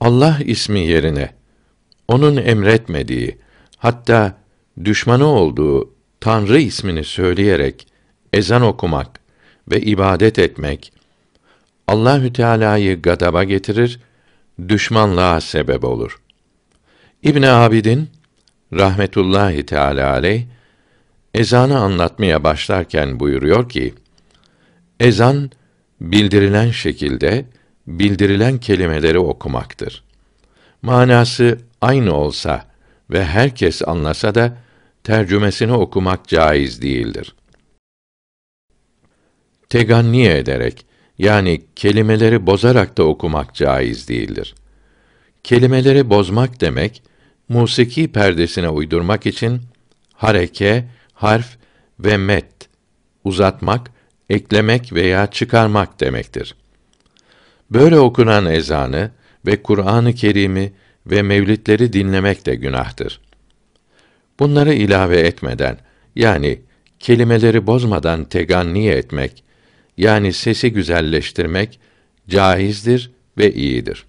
Allah ismi yerine onun emretmediği, hatta düşmanı olduğu Tanrı ismini söyleyerek ezan okumak ve ibadet etmek Allahü Teala'yı gadaba getirir, düşmanlığa sebep olur. İbn Abidin rahmetullahi teala aleyh ezanı anlatmaya başlarken buyuruyor ki: Ezan bildirilen şekilde bildirilen kelimeleri okumaktır. Manası aynı olsa ve herkes anlasa da tercümesini okumak caiz değildir. Teganni ederek yani kelimeleri bozarak da okumak caiz değildir. Kelimeleri bozmak demek musiki perdesine uydurmak için hareke, harf ve met uzatmak, eklemek veya çıkarmak demektir. Böyle okunan ezanı ve Kur'an-ı Kerim'i ve mevlidleri dinlemek de günahtır. Bunları ilave etmeden yani kelimeleri bozmadan teganni etmek yani sesi güzelleştirmek caizdir ve iyidir.